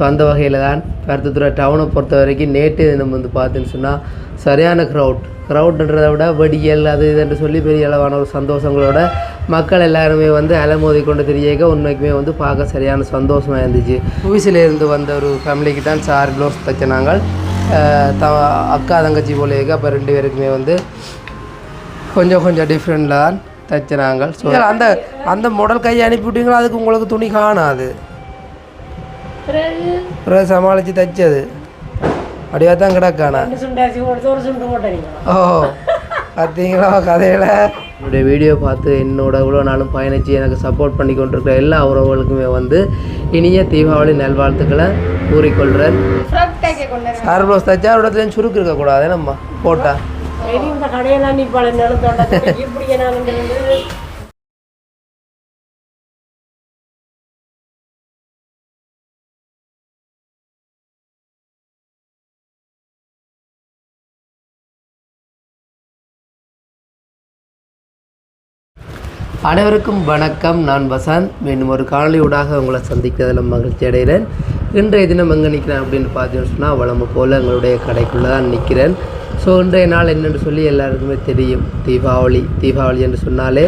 So அந்த வகையில் தான் கருத்துத்துறை டவுனை பொறுத்த வரைக்கும் நேற்று தினம் வந்து பார்த்துன்னு சொன்னால் சரியான க்ரௌட் க்ரௌட்ன்றதை விட வெடியல் அது இதுன்னு சொல்லி பெரிய அளவான ஒரு சந்தோஷங்களோட மக்கள் எல்லாருமே வந்து அலமோதி கொண்டு தெரியக்க உண்மைக்குமே வந்து பார்க்க சரியான சந்தோஷமாக இருந்துச்சு. மூவிஸில் வந்த ஒரு ஃபேமிலிக்கு தான் சார் க்ளோஸ் தைச்ச நாங்கள். த அக்கா தங்கச்சி போலேயே அப்போ ரெண்டு பேருக்குமே வந்து கொஞ்சம் கொஞ்சம் டிஃப்ரெண்டில் தான் தைச்ச ஸோ அந்த அந்த மாடல் கையை அனுப்பிவிட்டீங்களா அதுக்கு உங்களுக்கு துணி காணாது. பிறகு சமாளித்து தைச்சது. அப்படியே தான் கிடக்கானா? ஒரு ஓ பார்த்தீங்களா கதையில்? என்னுடைய வீடியோ பார்த்து என்னோட இவ்வளோ நாளும் பயணித்து எனக்கு சப்போர்ட் பண்ணி கொண்டிருக்கிற எல்லா உறவுகளுக்குமே வந்து இனிய தீபாவளி நல்வாழ்த்துக்களை கூறிக்கொள்கிறேன் சார் ப்ளவுஸ் தைச்சா இடத்துலையும் சுருக்கு இருக்கக்கூடாது நம்ம போட்டா. கடையெல்லாம் நிற்பாள் நிலத்தோட்ட அனைவருக்கும் வணக்கம். நான் வசந்த். மீண்டும் ஒரு காணொலியூடாக உங்களை சந்திக்கிறதில் மகிழ்ச்சி அடைகிறேன். இன்றைய தினம் எங்கே நிற்கிறேன் அப்படின்னு பார்த்தீங்கன்னு சொன்னால் வளமை போல் எங்களுடைய கடைக்குள்ளே தான் நிற்கிறேன் ஸோ இன்றைய நாள் என்னென்னு சொல்லி எல்லாருக்குமே தெரியும். தீபாவளி தீபாவளி என்று சொன்னாலே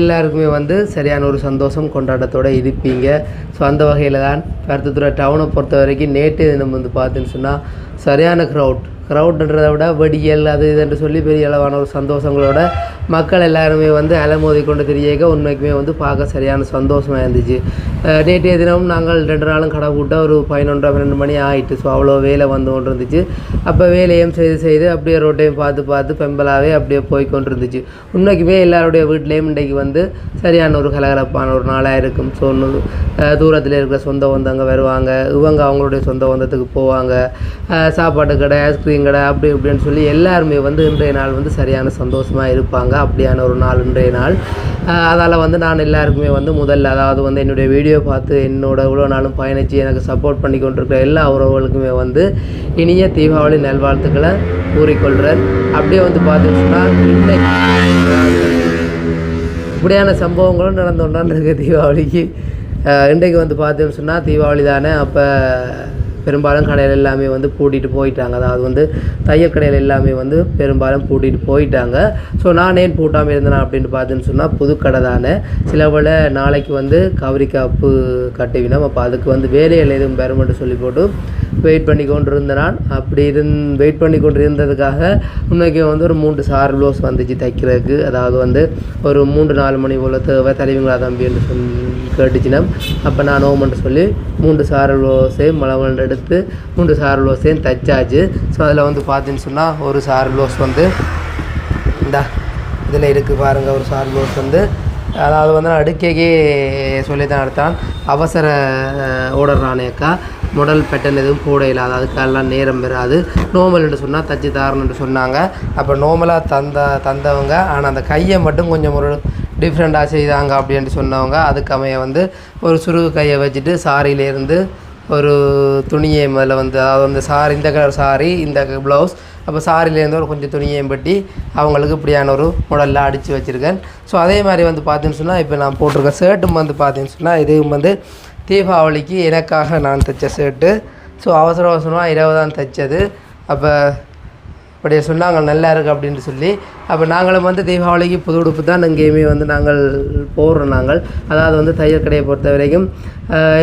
எல்லாருக்குமே வந்து சரியான ஒரு சந்தோஷம் கொண்டாட்டத்தோடு இருப்பீங்க. ஸோ அந்த வகையில் தான் பருத்தத்துறை டவுனை பொறுத்த வரைக்கும் நேற்று தினம் வந்து பார்த்தீங்கன்னு சொன்னால் சரியான க்ரௌட் க்ரௌடுன்றதை விட வெடியல் அது இதுன்னு சொல்லி பெரிய அளவான ஒரு சந்தோஷங்களோட மக்கள் எல்லாருமே வந்து அலமோதி கொண்டு தெரியக்க உண்மைக்குமே வந்து பார்க்க சரியான சந்தோஷமாக இருந்துச்சு. நேற்றைய தினம் நாங்கள் ரெண்டு நாளும் கடை கூட்ட ஒரு பதினொன்றரை பன்னெண்டு மணி ஆகிட்டு ஸோ அவ்வளோ வேலை வந்து கொண்டு இருந்துச்சு அப்போ வேலையும் செய்து செய்து அப்படியே ரோட்டையும் பார்த்து பார்த்து பெம்பலாகவே அப்படியே போய் கொண்டு இருந்துச்சு உண்மைக்குமே எல்லாருடைய வீட்லேயும் இன்றைக்கு வந்து சரியான ஒரு கலகலப்பான ஒரு நாளாக இருக்கும். ஸோ தூரத்தில் இருக்கிற சொந்த வந்தவங்க வருவாங்க. இவங்க அவங்களுடைய சொந்த பந்தத்துக்கு போவாங்க. அஹ் சாப்பாட்டு கடை ஐஸ்கிரீம் கடை அப்படி இப்படின்னு சொல்லி எல்லாருமே வந்து இன்றைய நாள் வந்து சரியான சந்தோஷமாக இருப்பாங்க. அப்படியான ஒரு நாள் இன்றைய நாள். அதால் வந்து நான் எல்லாருக்குமே வந்து முதல்ல அதாவது வந்து என்னுடைய வீடியோ பார்த்து என்னோட இவ்வளோ நாளும் பயணித்து எனக்கு சப்போர்ட் பண்ணி கொண்டிருக்கிற எல்லா உறவுகளுக்குமே வந்து இனிய தீபாவளி நல்வாழ்த்துக்களை கூறிக்கொள்கிறேன் அப்படியே வந்து பார்த்தீங்கன்னா இன்னைக்கு இப்படியான சம்பவங்களும் நடந்து கொண்டான் இருக்கு தீபாவளிக்கு. இன்றைக்கு வந்து பார்த்தோம்னு சொன்னால் தீபாவளி தானே அப்போ பெரும்பாலும் கடையில் எல்லாமே வந்து பூட்டிட்டு போயிட்டாங்க. அதாவது வந்து தையல் கடையில் எல்லாமே வந்து பெரும்பாலும் பூட்டிட்டு போயிட்டாங்க. ஸோ நான் ஏன் பூட்டாமல் இருந்தேன் அப்படின்னு பார்த்தேன்னு சொன்னால் புதுக்கடை தானே. சில போல் நாளைக்கு வந்து கவரி காப்பு கட்டுவினோம் அப்போ அதுக்கு வந்து வேலையில் எதுவும் பெறமென்ட்டு சொல்லி போட்டு வெயிட் பண்ணி கொண்டு நான் அப்படி இருந் வெயிட் பண்ணி கொண்டு இருந்ததுக்காக இன்னைக்கு வந்து ஒரு மூன்று சார் ப்ளவுஸ் வந்துச்சு தைக்கிறதுக்கு. அதாவது வந்து ஒரு மூன்று நாலு மணி போல் தேவை தலைவங்களா தம்பி என்று சொல்லி கேட்டுச்சுனா அப்போ நான் ஓமன்ட்டு சொல்லி மூன்று சார் ஓசையும் மலமல் எடுத்து மூன்று சார் ஓசையும் தைச்சாச்சு. ஸோ அதில் வந்து பார்த்தீங்கன்னு சொன்னால் ஒரு சார் ஓஸ் வந்து இந்தா இதில் இருக்குது பாருங்கள் ஒரு சார் ஓஸ் வந்து. அதாவது வந்து நான் அடுக்கைக்கே சொல்லி தான் எடுத்தான் அவசர ஓடுறானேக்கா முடல் பெட்டன் எதுவும் போட இல்லாத அதுக்கெல்லாம் நேரம் பெறாது. நோமல்னு சொன்னால் தச்சு தாரணுன்ட்டு சொன்னாங்க. அப்போ நோமலாக தந்த தந்தவங்க ஆனால் அந்த கையை மட்டும் கொஞ்சம் ஒரு டிஃப்ரெண்ட்டாக செய்தாங்க அப்படின்ட்டு சொன்னவங்க அதுக்கமைய வந்து ஒரு சுருகு கையை வச்சுட்டு சாரியிலேருந்து ஒரு துணியை முதல்ல வந்து அதாவது வந்து சாரி இந்த கலர் சாரி இந்த ப்ளவுஸ் அப்போ சாரிலேருந்து ஒரு கொஞ்சம் துணியையும் பட்டி அவங்களுக்கு இப்படியான ஒரு முடலில் அடித்து வச்சுருக்கேன். ஸோ அதே மாதிரி வந்து பார்த்தீங்கன்னு சொன்னால் இப்போ நான் போட்டிருக்க ஷர்ட்டும் வந்து பார்த்தீங்கன்னு சொன்னால் இதுவும் வந்து தீபாவளிக்கு எனக்காக நான் தைச்ச ஷர்ட்டு ஸோ அவசர அவசரமாக இரவு தான் தைச்சது. அப்போ அப்படியே சொன்னாங்க நல்லா இருக்குது அப்படின்னு சொல்லி. அப்போ நாங்களும் வந்து தீபாவளிக்கு புது உடுப்பு தான் எங்கேயுமே வந்து நாங்கள் போடுறோம் நாங்கள். அதாவது வந்து தையல் கடையை பொறுத்த வரைக்கும்.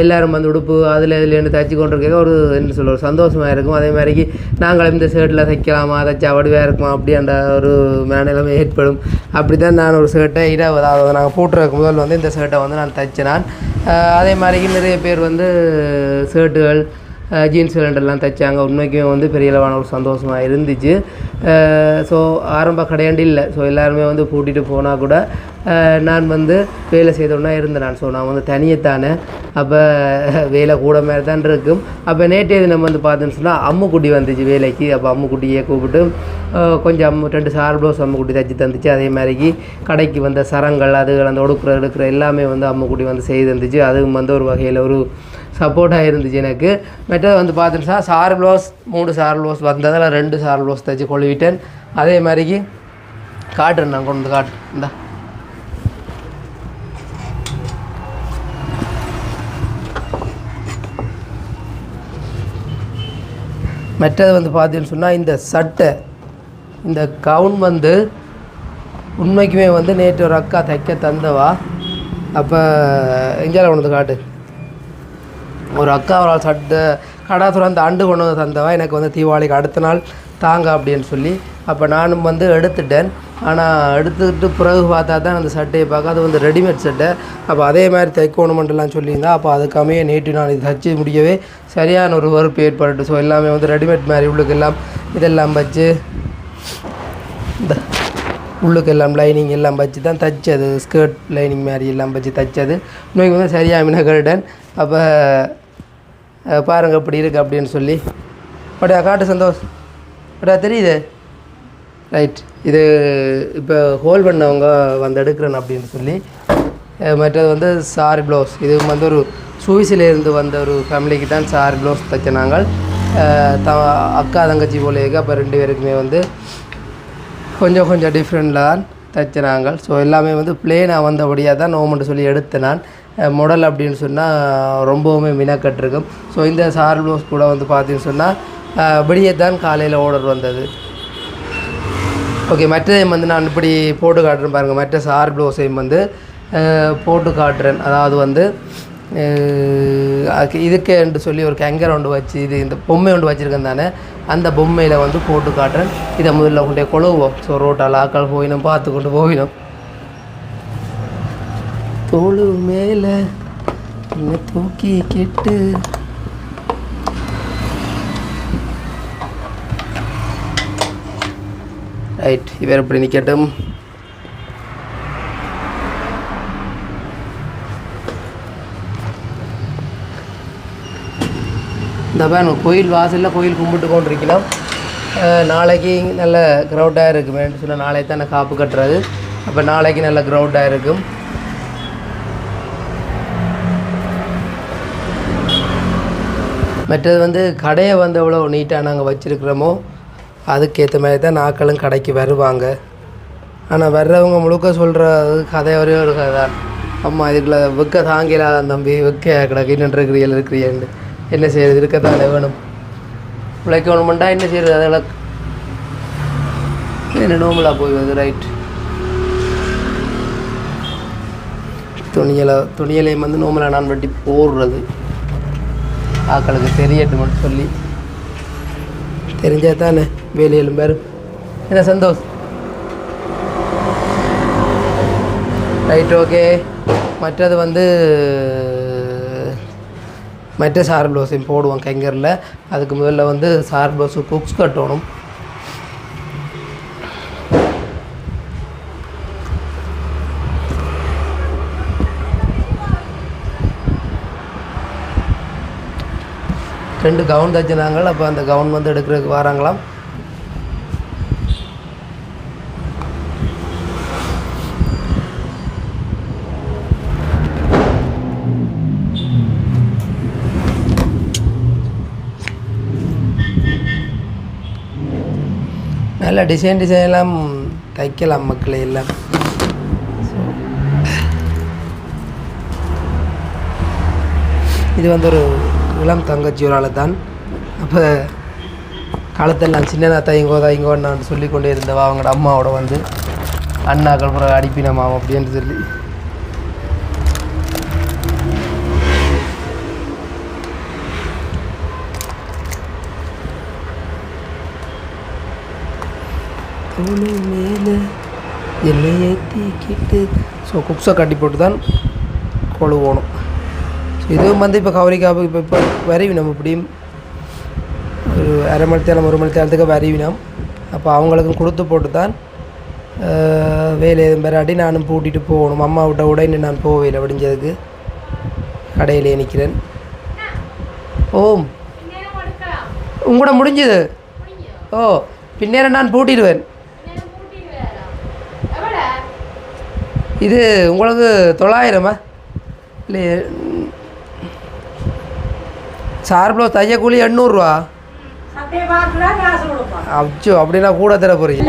எல்லோரும் எல்லாரும் வந்து உடுப்பு அதில் இதுலேருந்து தைச்சி கொண்டு இருக்க ஒரு என்ன சொல்ல ஒரு சந்தோஷமாக இருக்கும். அதே மாதிரிக்கு நாங்களும் இந்த ஷர்ட்டில் தைக்கலாமா தைச்சா வடிவாக இருக்குமா அப்படின்ற ஒரு மனநிலைமை ஏற்படும். அப்படி தான் நான் ஒரு ஷர்ட்டை இடம் அதாவது நாங்கள் போட்டுருக்க முதல் வந்து இந்த ஷர்ட்டை வந்து நான் தைச்சேன் அதே மாதிரிக்கு நிறைய பேர் வந்து ஷர்ட்டுகள் ஜீன்ஸ் சிலிண்டர்லாம் தைச்சாங்க. உண்மைக்குமே வந்து பெரிய அளவான ஒரு சந்தோஷமாக இருந்துச்சு. ஸோ ஆரம்ப கடையாண்டு இல்லை. ஸோ எல்லாருமே வந்து கூட்டிகிட்டு போனால் கூட நான் வந்து வேலை செய்தோன்னா இருந்தேன். நான் ஸோ நான் வந்து தனியத்தானே. அப்போ வேலை கூட மாதிரி தான் இருக்கும். அப்போ நேற்றைய தினம் வந்து பார்த்தோன்னு சொன்னால் அம்முக்குட்டி வந்துச்சு வேலைக்கு. அப்போ அம்முக்குட்டியை கூப்பிட்டு கொஞ்சம் அம்மு ரெண்டு சார் ப்ளவுஸ் அம்முக்குட்டி தைச்சி தந்துச்சு. அதே மாதிரிக்கு கடைக்கு வந்த சரங்கள் அது அந்த ஒடுக்குற எடுக்கிற எல்லாமே வந்து அம்முக்குட்டி வந்து செய்து தந்துச்சு. அதுவும் வந்து ஒரு வகையில் ஒரு சப்போர்ட்டாக இருந்துச்சு எனக்கு. மற்றது வந்து பார்த்துட்டா சார் ப்ளவுஸ் மூணு சார் ப்ளவுஸ் வந்ததில் ரெண்டு சார் ப்ளவுஸ் தைச்சி கொழுவிட்டேன். அதே மாதிரிக்கு காட்டுறேன் நான் கொண்டு வந்து காட்டு இந்தா. மற்றது வந்து பார்த்தீங்கன்னு சொன்னால் இந்த சட்டை இந்த கவுன் வந்து உண்மைக்குமே வந்து நேற்று ஒரு அக்கா தைக்க தந்தவா? அப்போ எங்கேயால கொண்டு வந்து காட்டு. ஒரு அக்கா ஒரு ஆள் சட்டை கடாசுரம் அந்த அண்டு கொண்டு வந்து தந்தவா? எனக்கு வந்து தீபாவளிக்கு அடுத்த நாள் தாங்க அப்படின்னு சொல்லி அப்போ நானும் வந்து எடுத்துட்டேன். ஆனால் எடுத்துக்கிட்டு பிறகு பார்த்தா தான் அந்த சட்டையை பார்க்க அது வந்து ரெடிமேட் சட்டை. அப்போ அதே மாதிரி தைக்கோணுமெண்டெல்லாம் சொல்லியிருந்தா அப்போ அதுக்காமே நேற்று நான் இது தச்சு முடியவே சரியான ஒரு வறுப்பு ஏற்பட்டு ஸோ எல்லாமே வந்து ரெடிமேட் மாதிரி உள்ளுக்கெல்லாம் இதெல்லாம் வச்சு இந்த உள்ளுக்கு எல்லாம் லைனிங் எல்லாம் வச்சு தான் தைச்சது. ஸ்கர்ட் லைனிங் மாதிரி எல்லாம் வச்சு தைச்சது. இன்னைக்கு வந்து சரியாக மினகருடன். அப்போ பாருங்கள் இப்படி இருக்குது அப்படின்னு சொல்லி. அப்படியா காட்டு சந்தோஷ். அப்படியா தெரியுது? ரைட் இது இப்போ ஹோல் பண்ணவங்க வந்து எடுக்கிறேன் அப்படின்னு சொல்லி மற்றது வந்து சாரி ப்ளவுஸ் இது வந்து ஒரு சுவிசிலேருந்து வந்த ஒரு ஃபேமிலிக்கு தான் சாரி ப்ளவுஸ் தைச்ச நாங்கள் த அக்கா தங்கச்சி போல இருக்கு. அப்போ ரெண்டு பேருக்குமே வந்து கொஞ்சம் கொஞ்சம் டிஃப்ரெண்டில் தான் தைச்ச நாங்கள் ஸோ எல்லாமே வந்து பிளேனாக வந்தபடியாக தான் நோமெண்ட் சொல்லி எடுத்தேன் நான். முடல் அப்படின்னு சொன்னால் ரொம்பவுமே மினக்கட்டிருக்கும் ஸோ இந்த சார் ப்ளவுஸ் கூட வந்து பார்த்தீங்கன்னு சொன்னால் விடியே தான் காலையில் ஆர்டர் வந்தது. ஓகே மற்றதையும் வந்து நான் இப்படி போட்டு காட்டுறேன் பாருங்கள் மற்ற சார் ப்ளவுஸையும் வந்து போட்டு காட்டுறேன். அதாவது வந்து அஹ், அதுக்கு இதுக்கு என்று சொல்லி ஒரு கேங்கர் ஒன்று வச்சு இது இந்த பொம்மை ஒன்று வச்சுருக்கேன் தானே அந்த பொம்மையில் வந்து போட்டு காட்டுறேன். இதை முதல்ல கொண்டே கொழுவோம் ஸோ ரோட்டால் ஆக்கள் போயினும் பார்த்து கொண்டு போயினும். தோளு மேலே தூக்கி கெட்டு ரைட் இவர் இப்படி நிற்கட்டும் இந்த பாருங்க கோயில் வாசலில் கோயில் கும்பிட்டு கொண்டிருக்கலாம் நாளைக்கு நல்ல க்ரௌடாக இருக்குமேன்னு சொன்ன நாளைக்கு தானே காப்பு கட்டுறது. அப்போ நாளைக்கு நல்ல க்ரௌடாக இருக்கும். மற்றது வந்து கடையை வந்து எவ்வளோ நீட்டாக நாங்கள் வச்சுருக்கிறோமோ அதுக்கேற்ற மாதிரி தான் நாக்களும் கடைக்கு வருவாங்க. ஆனால் வர்றவங்க முழுக்க சொல்கிறது கதை ஒரே ஒரு கதை தான். அம்மா இதுக்குள்ள விற்க தாங்கிலாத தம்பி விற்க கிடக்கு. இன்னும் இருக்கிறீர்கள் இருக்கிறீன்னு என்ன செய்யறது? இருக்கத்தானே வேணும். உழைக்கணுமெண்டா என்ன செய்யறது? அதெல்லாம் என்ன நோம்பலாக போய் வருது ரைட் துணியலை துணியலையும் வந்து நோமலாக நான் வெட்டி போடுறது. ஆக்களுக்கு தெரியட்டும்னு சொல்லி. தெரிஞ்சால் தானே வேலையிலும் பேர். என்ன சந்தோஷ்? ரைட் ஓகே மற்றது வந்து மற்ற சார் ப்ளவுஸையும் போடுவோம் கைங்கரில். அதுக்கு முதல்ல வந்து சார் ப்ளவுஸு குக்ஸ் கட்டணும். ரெண்டு கவுன் தைச்சினாங்க அப்போ அந்த கவுன் வந்து எடுக்கிறதுக்கு வராங்களாம். நல்ல டிசைன் டிசைன் எல்லாம் தைக்கலாம் மக்களே எல்லாம். இது வந்து ஒரு இளம் தங்கச்சி ஒரு தான் அப்போ காலத்தெல்லாம் சின்னதா தைங்கோ தைங்கோ நான் சொல்லிக்கொண்டே இருந்தவா அவங்களோட அம்மாவோட வந்து அண்ணாக்கள் அப்புறம் அடிப்பினமாம் அப்படின்னு சொல்லி. தோளு மேலே என்னை ஏற்றிக்கிட்டு ஸோ குக்ஸை கட்டி போட்டு தான் கொழுவோணும் ஸோ இதுவும் வந்து இப்போ கவரிக்காப்பு இப்போ இப்போ வரைவினம் இப்படியும் ஒரு அரை மணி தேரம் ஒரு மணி தேரத்துக்கு வரைவினம். அப்போ அவங்களுக்கும் கொடுத்து போட்டு தான் வேலை எதுவும் பெறாட்டி நானும் பூட்டிட்டு போகணும். அம்மா விட்ட விட இன்னும் நான் போகவில்லை விடிஞ்சதுக்கு கடையிலே நிற்கிறேன் ஓம். உங்களோட முடிஞ்சது? ஓ பின்னேரம் நான் பூட்டிடுவேன். இது உங்களுக்கு தொள்ளாயிரமா? இல்லை சார் ப்ளவுஸ் தைய கூலி எண்ணூறுரூவா? அச்சோ அப்படின்னா கூட தர போகிறீங்க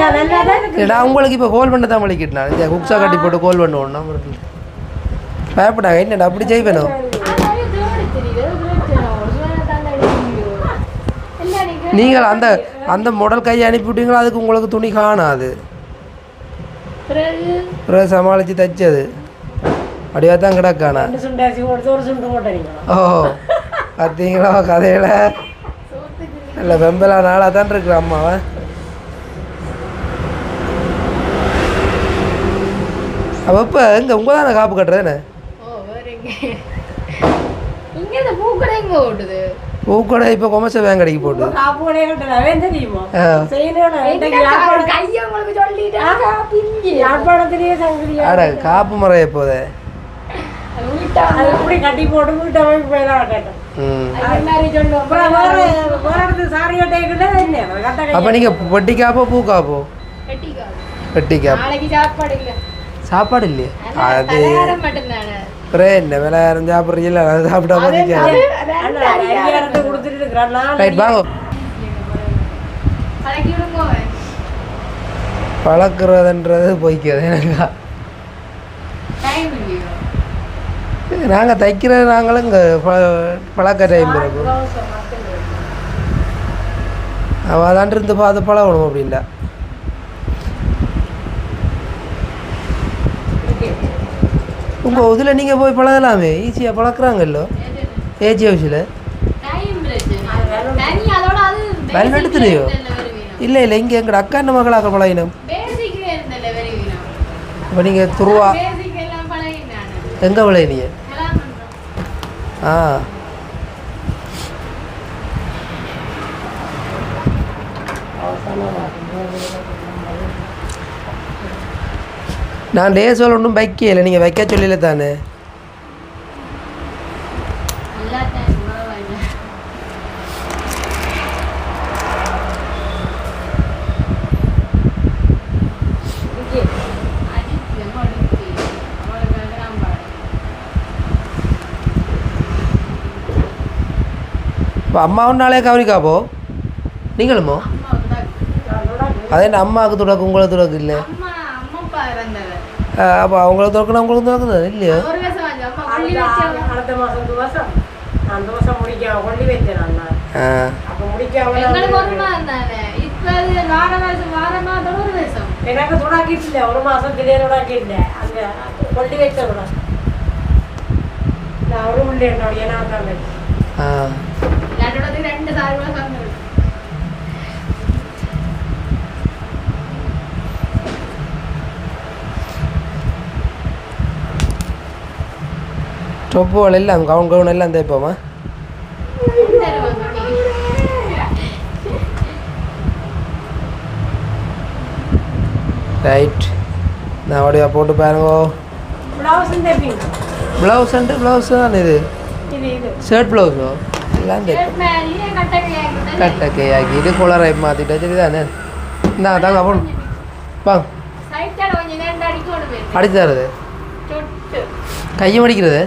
நான் உங்களுக்கு இப்போ கோல் பண்ண தான் வலிக்கிட்டேன் இந்த குக்ஸா கட்டி போட்டு கோல் பண்ணுவோம் நம்ம பயப்படாங்க என்னடா அப்படி செய்வேணும் நீங்கள் அந்த அந்த மாடல் கையை அனுப்பிவிட்டீங்களோ அதுக்கு உங்களுக்கு துணி காணாது. பிறகு சமாளித்து தைச்சது. அப்படியே தான் கிடக்கானா? ஓ பார்த்தீங்களா கதையில்? நல்ல வெம்பலா நாளாக தான் இருக்கிற அம்மாவை அப்போ இப்போ எங்கே உங்கள் தானே காப்பு கட்டுறதுன்னு? ஓ வேற எங்க? இங்க இந்த பூக்கடை எங்க ஓடுது பூக்கடை இப்போ போட்டு. சொல்லிட்டா? பிங்கி யாழ்ப்பாணத்திலேயே சங்கரியா? அட காப்பு முறைய போதே வீட்டா அது இப்படி கட்டி போட்டு வீட்டு அப்போ நீங்கள் வெட்டி காப்போ பூ காப்போ? சாப்பாடு இல்ல. சாப்பாடு இல்லையே? அது அப்புறம் என்ன விலை யாரும் சாப்பிட்றீங்களா அதை சாப்பிட்டா இருக்கிறான் ரைட் வாங்க. பழக்கிறதுன்றது பொய்க்காது எனக்கு. நாங்கள் தைக்கிறது நாங்களும் இங்கே பழக்க டைம் இருக்கும். அவள் அதாண்டு இருந்து பார்த்து பழகணும் அப்படின்டா உங்கள் இதில் நீங்கள் போய் பழகலாமே. ஈஸியாக பழக்கிறாங்கல்லோ. ஏஜி ஹவுஸில் டைம் பிரச்சனை இல்லை இல்லை இங்கே எங்கள் அக்கா என்ன மகளாக பழகினோம்? இப்போ நீங்கள் துருவா எங்கே விளையினீங்க ஆ. Thank you. நான் டேஸ் ஒன்றும் வைக்கல நீங்கள் வைக்க சொல்லல தானே? இப்போ அம்மாவும் நாளே கவனிக்காப்போ நீங்களுமோ அதே அம்மாவுக்கு துடக்கு உங்களுக்கு துடக்கு இல்லை. அப்பா அவங்களுக்கு துறக்கணும் உங்களுக்கு துறக்குது இல்லையோ அடுத்த மாசம் துவசம் நான் துவசம் முடிக்க கொள்ளி வைத்தேன் நான் ஆ அப்ப மாதம் வார வருஷம் வார மாதம் ஒரு எனக்கு மாசத்திலே துடாக்கிட்டு அந்த கொள்ளி வைத்த கூட நான் ஒரு உள்ளே தான் ஆ ரெண்டு ரெண்டு சாரி கவுன் கவுன் எல்லாம் தேய்ப்போமா ரைட் நான் அப்படியே போட்டு பாருங்க பிளவுஸ் அண்டு ப்ளவுஸ் தான் இது ஷர்ட் ப்ளவுஸோ எல்லாம் தைப்போம் கட்ட கையாக்கி இது குளரை மாற்றிட்டு சரி தானே இந்தா தாங்க அப்போ வாங்க அடிச்சு தரது கையும் அடிக்கிறது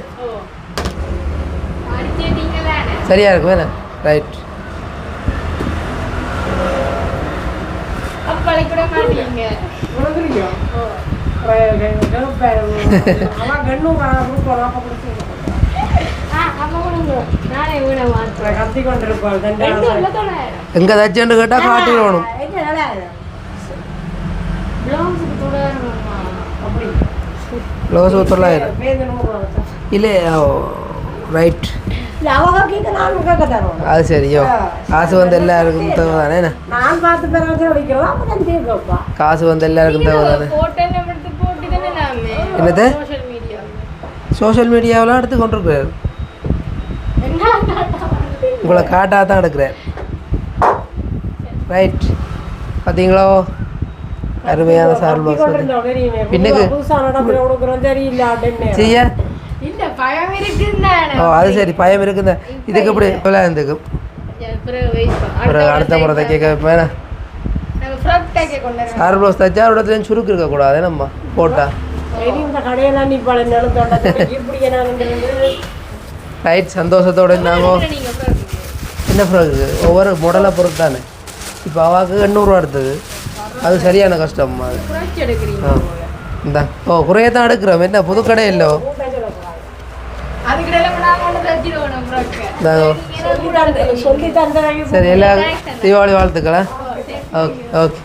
சரியா இருக்கும் வேணா ரைட் உனக்குறியோ அவன் கண்ணு கொடுப்போம் அப்ப கொடுத்து கத்தி கொண்டிருப்பாள் தண்டான எங்கே தச்சுன்னு கேட்டால் காட்டி வேணும் என்ன ப்ளவுஸ் தொள்ளாயிரம். இல்லை ரைட் அது சரியோ காசு வந்து எல்லாருக்கும் தேவை தானே காசு வந்து எல்லாருக்கும் தேவை தானே என்னது? சோஷியல் மீடியாவெலாம் எடுத்து கொண்டிருக்கிறார். உங்களை காட்டாக தான் எடுக்கிறேன். ரைட் பார்த்தீங்களோ அருமையான சார் ப்ளவுஸ் வந்து பின்னுக்கு. செய்ய. ஓ அது சரி பயம் இருக்குது இதுக்கு இப்படி இப்போலாம். ஒரு அடுத்த முறை தைக்க வேணா நாங்க ஃப்ராக் தைக்க கொண்டு வரோம். சார் ப்ளவுஸ் தைச்சா ஒரு இடத்துலையும் சுருக்கு இருக்கக்கூடாது நம்ம போட்டா. என்ன ரைட் சந்தோஷத்தோட நாங்கள் நீங்க ஃப்ராக் என்ன ஃப்ராக்கு ஒவ்வொரு மாடலை பொறுத்து தானே இப்போ அவாக்கு எண்ணூறுரூவா எடுத்தது. அது சரியான கஷ்டம் அது ஆ. இந்தா. ஓ குறைய தான் எடுக்கிறோம். என்ன புது கடை இல்லை அதுக்கிட்ட நாங்க ஒன்று தச்சிடுவோம் ஃப்ராக் இந்தாங்க சொல்லி தந்த சொல்லி தந்தவங்க சரி எல்லாரும் தீபாவளி வாழ்த்துக்களா? Okay okay.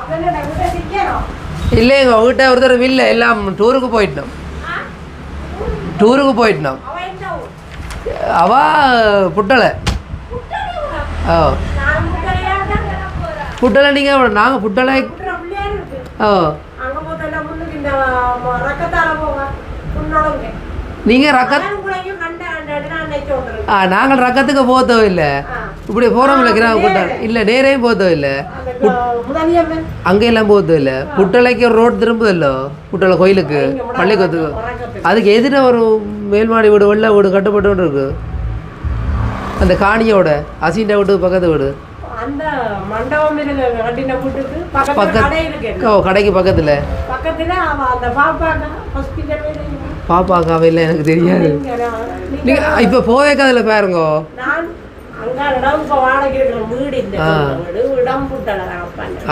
அதெல்லாம் விட சிக்கணும் இல்லைங்க உங்ககிட்ட ஒரு தடவை இல்லை எல்லாம் டூருக்கு போயிட்டோம். டூருக்கு போயிட்டோம்? அவ புட்டலை. ஓ. புட்டலை நீங்கள் நாங்கள் புட்டலை. ஓ. நீங்கள் ரக்க உங்களையும் கண்ட கண்டாடி நான் நினைச்சு கொண்டிருக்கேன் ஆ நாங்கள் ரக்கத்துக்கு போத்தோ இல்லை. இப்படி போகிறோம்ல கிராம புட்டல் இல்லை. நேரையும் போத்தோ இல்லை. அங்கெல்லாம் போத்தோ இல்லை. புட்டலைக்கு ஒரு ரோடு திரும்புதல்லோ புட்டலை கோயிலுக்கு பள்ளிக்கூடத்துக்கு. அதுக்கு எதிர ஒரு மேல்மாடி வீடு வெள்ளை வீடு கட்டுப்பட்டு இருக்கு. அந்த காணியோட அசிண்ட வீடு பக்கத்து வீடு. வீட்டுக்கு பக்கத்து- கடைக்கு பக்கத்தில். பாப்பாக்கா இல்லை எனக்கு தெரியாது. நீங்கள் இப்போ போவேக்க அதில் பாருங்கோ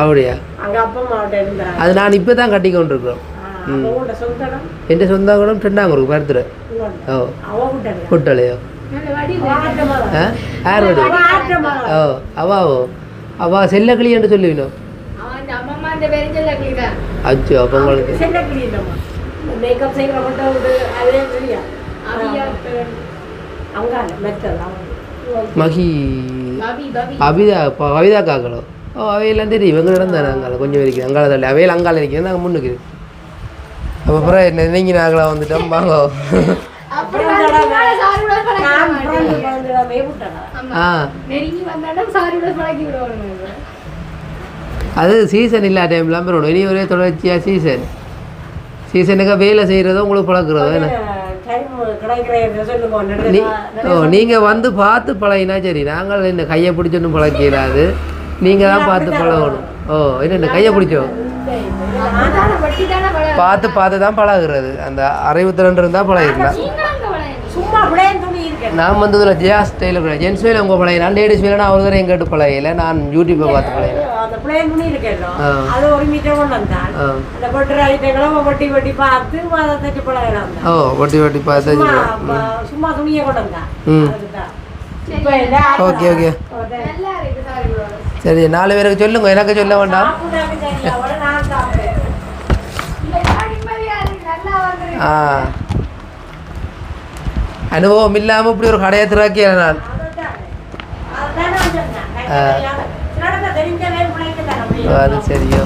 அப்படியா? அங்க அப்பா அம்மாவிட்ட இருந்தாங்க அது நான் இப்போ தான் கட்டி கொண்டிருக்கிறோம். அவங்களோட சொந்த இடம்? என் சொந்த கூட ரெண்டாங்க பருத்துரு இங்கோண்ட. ஓ. அவ புட்டல புட்டலையோ? நல்ல வடி அவ மேக்கப் செய்கிற மட்டும் விடு அதே அங்கால மெத்தல் அவன் மகி அபிதா கவிதா காக்களோ ஓ அவையெல்லாம் தெரியும். இவங்க நடந்தானே அங்கால கொஞ்சம் இருக்குது அங்கால தள்ளி அவையில் அங்கால நிற்கிறேன் நாங்கள் முன்னுக்கு அப்போ அப்புறம் என்ன நீங்கி நாங்களாம் வந்துட்டோம்? வாங்க. நெருங்கி அது சீசன் இல்லா டைம்லாம் போடணும் இனி ஒரே தொடர்ச்சியாக சீசன் சீசனுக்கு வேலை செய்கிறதோ உங்களுக்கு பழக்கிறதோ என்ன? ஓ நீங்கள் வந்து பார்த்து பழகினா சரி. நாங்கள் இந்த கையை பிடிச்சொன்னு பழக்கிறாது நீங்கள் தான் பார்த்து பழகணும். ஓ என்ன இந்த கையை பிடிச்சோம் பார்த்து பார்த்து தான் பழகுறது. அந்த அறிவுத்திறன் இருந்தால் பழகிடலாம். நீங்களும் அங்க பழக சும்மா அப்படியே துணி இருக்கேன். நான் வந்து இதில் ஜியா ஸ்டைலில் ஜென்ஸ் வேலை உங்கள் பழகினா லேடிஸ் வேலை நான் ஒரு தடவை எங்கிட்ட பழகல. நான் யூடியூப்பை பார்த்து பழகினேன். பிளேன் துணி இருக்கேன் ஆ. அது ஒரு மீட்டர் கொண்டு வந்தான் ஆ அந்த பட்டு ஐட்டங்களை வட்டி வட்டி பார்த்து அதை தச்சு பழகலாம் ஓ வட்டி வட்டி பார்த்து சும்மா துணியை கொண்டு வந்தான் ஓகே ஓகே நல்லா இருக்கு சாரி நாலு பேருக்கு சொல்லுங்க எனக்கு சொல்ல வேண்டாம் ஆ அனுபவம் இல்லாமல் இப்படி ஒரு கடையை திறக்கிய நான் அதுதான். அதுதான் நான் சொன்னேன். சிலருக்கு தெரிஞ்சவே பிள்ளைக்கு தானே அப்படி. அது சரியோ.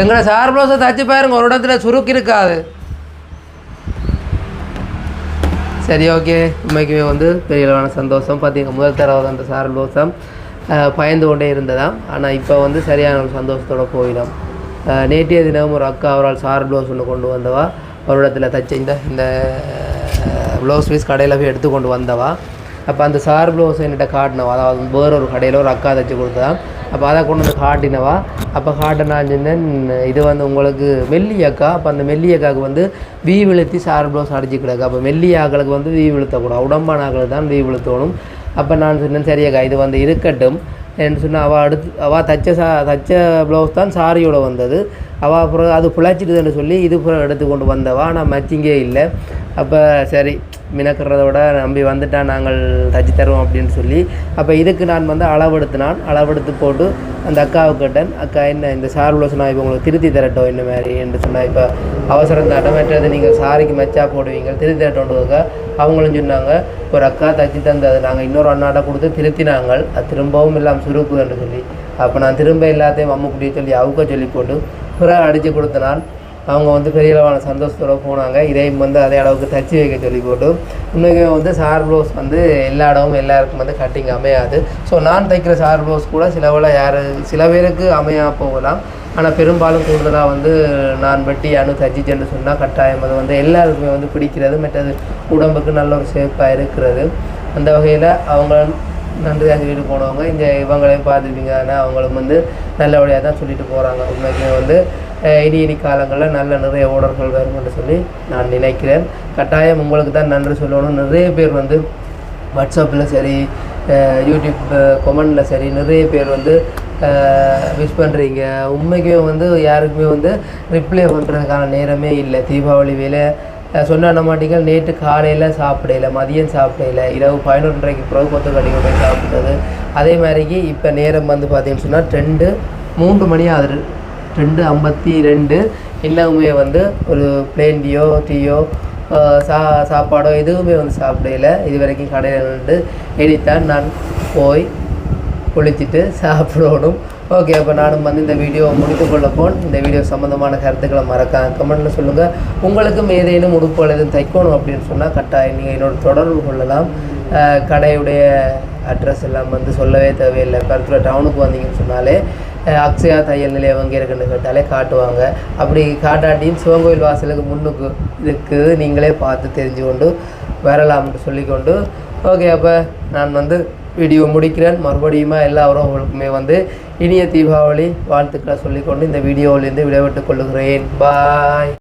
எங்களை சார் ப்ளவுஸை தச்சு பாருங்க ஒரு இடத்துல சுருக்கு இருக்காது. சரி ஓகே. உண்மைக்குமே வந்து பெரிய அளவான சந்தோஷம். பார்த்தீங்க முதல் தடவை அந்த சார் ப்ளவுஸம் பயந்து கொண்டே இருந்ததாம். ஆனால் இப்போ வந்து சரியான ஒரு சந்தோஷத்தோட போயிடும். நேற்றைய தினம் ஒரு அக்கா அவரால் சார் ப்ளவுஸ் ஒன்று கொண்டு வந்தவா ஒரு இடத்துல தச்ச இந்த இந்த ப்ளவுஸ் பீஸ் கடையில் போய் எடுத்து கொண்டு வந்தவா. அப்போ அந்த சார் ப்ளவுஸ் என்கிட்ட காட்டினவா? அதாவது வேற ஒரு கடையில் ஒரு அக்கா தச்சு கொடுத்தா அப்போ அதை கொண்டு வந்து காட்டினவா? அப்போ காட்ட நான் சொன்னேன் இது வந்து உங்களுக்கு மெல்லியக்கா அப்போ அந்த மெல்லியக்காவுக்கு வந்து வீ விழுத்தி சார் ப்ளவுஸ் அடிச்சு கிடக்கு. அப்போ மெல்லியாக்களுக்கு வந்து வீ விழுத்தக்கூடாது. உடம்பான ஆக்களுக்கு தான் வீ விழுத்தணும். அப்போ நான் சொன்னேன் சரியக்கா இது வந்து இருக்கட்டும். என்று சொன்னால் அவள் அடுத்து அவள் தச்ச சா தச்ச ப்ளவுஸ் தான் சாரியோட வந்தது. அவள் அப்புறம் அது பிழைச்சிடுதுன்னு சொல்லி இது புறம் எடுத்து கொண்டு வந்தவா. ஆனால் மச்சிங்கே இல்லை. அப்போ சரி மினக்கிறத விட நம்பி வந்துட்டா நாங்கள் தச்சு தருவோம் அப்படின்னு சொல்லி அப்போ இதுக்கு நான் வந்து அளவெடுத்தினான். அளவெடுத்து போட்டு அந்த அக்காவை கேட்டேன் அக்கா என்ன இந்த சார் உள்ள நான் இப்போ உங்களுக்கு திருத்தி தரட்டும் இந்த மாதிரி? என்று சொன்னால் இப்போ அவசரம் தாட்டம் நீங்கள் சாரிக்கு மச்சா போடுவீங்க. திருத்தி தரட்டோன்றதுக்கா அவங்களும் சொன்னாங்க. ஒரு அக்கா தச்சு தந்தது நாங்கள் இன்னொரு அண்ணாட்ட கொடுத்து திருத்தினாங்க. அது திரும்பவும் இல்லாமல் சுருக்கு என்று சொல்லி அப்போ நான் திரும்ப எல்லாத்தையும் அம்முக்குட்டியை சொல்லி அவுக்க சொல்லி போட்டு சூப்பராக அடித்து கொடுத்தனால் அவங்க வந்து பெரிய அளவான சந்தோஷத்தோட போனாங்க. இதையும் வந்து அதே அளவுக்கு தச்சு வைக்க சொல்லி போட்டு உண்மைக்குமே வந்து சார் ப்ளவுஸ் வந்து எல்லா இடமும் எல்லாருக்கும் வந்து கட்டிங் அமையாது. ஸோ நான் தைக்கிற சார் ப்ளவுஸ் கூட சிலவில் யார் சில பேருக்கு அமையா போகலாம். ஆனால் பெரும்பாலும் கூடுதலாக வந்து நான் வெட்டி அணு தச்சிச்சேன்னு சொன்னால் கட்டாயம். அது வந்து எல்லாருக்குமே வந்து பிடிக்கிறது. மற்றது உடம்புக்கு நல்ல ஒரு சேஃபாக இருக்கிறது. அந்த வகையில் அவங்க நன்றி தான் சொல்லிட்டு போனவங்க இங்கே இவங்களையும் பார்த்துருப்பீங்க. ஆனால் அவங்களும் வந்து நல்லபடியாக தான் சொல்லிட்டு போகிறாங்க உண்மைக்குமே வந்து இனி இனி காலங்களில் நல்ல நிறைய ஓடர்கள் வரும்னு சொல்லி நான் நினைக்கிறேன். கட்டாயம் உங்களுக்கு தான் நன்றி சொல்லணும். நிறைய பேர் வந்து வாட்ஸ்அப்பில் சரி யூடியூப் கொமெண்டில் சரி நிறைய பேர் வந்து விஷ் பண்ணுறீங்க உண்மைக்குமே வந்து யாருக்குமே வந்து ரிப்ளை பண்ணுறதுக்கான நேரமே இல்லை. தீபாவளி வேலை சொன்ன அண்ணமாட்டிகள் நேற்று காலையில் சாப்பிடல மதியம் சாப்பிடல இரவு பதினொன்றரைக்கு பிறகு கொத்து கடி போய் சாப்பிட்டது. அதே மாதிரிக்கு இப்போ நேரம் வந்து பார்த்தீங்கன்னு சொன்னால் ரெண்டு மூன்று மணி ஆகுது. ரெண்டு ஐம்பத்தி ரெண்டு. இன்னமுமே வந்து ஒரு பிளேன் டீயோ டீயோ சா சாப்பாடோ எதுவுமே வந்து சாப்பிடல. இது வரைக்கும் கடையில் நின்று இனித்தான் நான் போய் குளிச்சுட்டு சாப்பிடணும். ஓகே அப்போ நானும் வந்து இந்த வீடியோவை முடித்து கொள்ள போன் இந்த வீடியோ சம்மந்தமான கருத்துக்களை மறக்காம கமெண்ட்டில் சொல்லுங்கள் உங்களுக்கும் ஏதேனும் உடுப்புகள் எதுவும் தைக்கணும் அப்படின்னு சொன்னால் கட்டாயம் நீங்கள் என்னோட தொடர்பு கொள்ளலாம். கடையுடைய அட்ரஸ் எல்லாம் வந்து சொல்லவே தேவையில்லை. கருத்தில் டவுனுக்கு வந்தீங்கன்னு சொன்னாலே அக்ஷயா தையல் நிலையம் எங்கே இருக்குன்னு கேட்டாலே காட்டுவாங்க. அப்படி காட்டாட்டியும் சிவங்கோயில் வாசலுக்கு முன்னுக்கு இருக்குது. நீங்களே பார்த்து தெரிஞ்சு கொண்டு வரலாம்னு சொல்லிக்கொண்டு. ஓகே அப்போ நான் வந்து வீடியோ முடிக்கிறேன். மறுபடியுமா எல்லா உறவுகளுக்குமே வந்து இனிய தீபாவளி வாழ்த்துக்களை சொல்லிக்கொண்டு இந்த வீடியோவிலேருந்து விடைபெற்றுக் கொள்கிறேன் பாய்